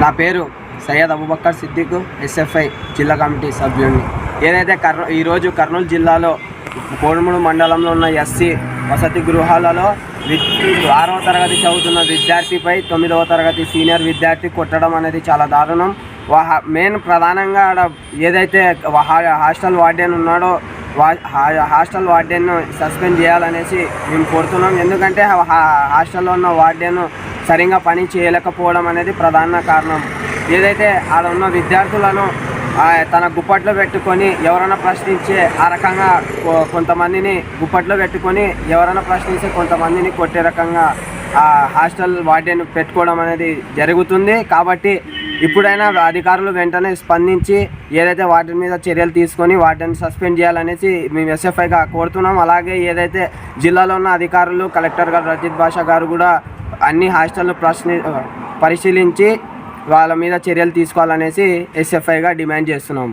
నా పేరు సయ్యద్ అబుబక్కర్ సిద్దిక్ ఎస్ఎఫ్ఐ జిల్లా కమిటీ సభ్యుడిని. ఏదైతే కర్నూ ఈరోజు కర్నూలు జిల్లాలో కోడుమూడు మండలంలో ఉన్న ఎస్సీ వసతి గృహాలలో ఆరవ తరగతి చదువుతున్న విద్యార్థిపై తొమ్మిదవ తరగతి సీనియర్ విద్యార్థి కొట్టడం అనేది చాలా దారుణం. వా- మెయిన్ ప్రధానంగా ఆడ ఏదైతే హాస్టల్ వార్డెన్ ఉన్నాడో వా హాస్టల్ వార్డెన్ను సస్పెండ్ చేయాలనేసి మేము కోరుతున్నాం. ఎందుకంటే హాస్టల్లో ఉన్న వార్డెన్ సరిగా పని చేయలేకపోవడం అనేది ప్రధాన కారణం. ఏదైతే ఆడ ఉన్న విద్యార్థులను తన గుప్పట్లో పెట్టుకొని ఎవరైనా ప్రశ్నించే ఆ రకంగా కొ- కొంతమందిని గుప్పట్లో పెట్టుకొని ఎవరైనా ప్రశ్నించే కొంతమందిని కొట్టే రకంగా ఆ హాస్టల్ వార్డెన్ పెట్టుకోవడం అనేది జరుగుతుంది. కాబట్టి ఇప్పుడైనా అధికారులు వెంటనే స్పందించి ఏదైతే వాటి మీద చర్యలు తీసుకొని వాటిని సస్పెండ్ చేయాలనేసి మేము ఎస్ఎఫ్ఐగా కోరుతున్నాం. అలాగే ఏదైతే జిల్లాలో ఉన్న అధికారులు కలెక్టర్ గారు రజిత్ భాషా గారు కూడా అన్ని హాస్టల్ను ప్రశ్ని పరిశీలించి వాళ్ళ మీద చర్యలు తీసుకోవాలనేసి ఎస్ఎఫ్ఐగా డిమాండ్ చేస్తున్నాం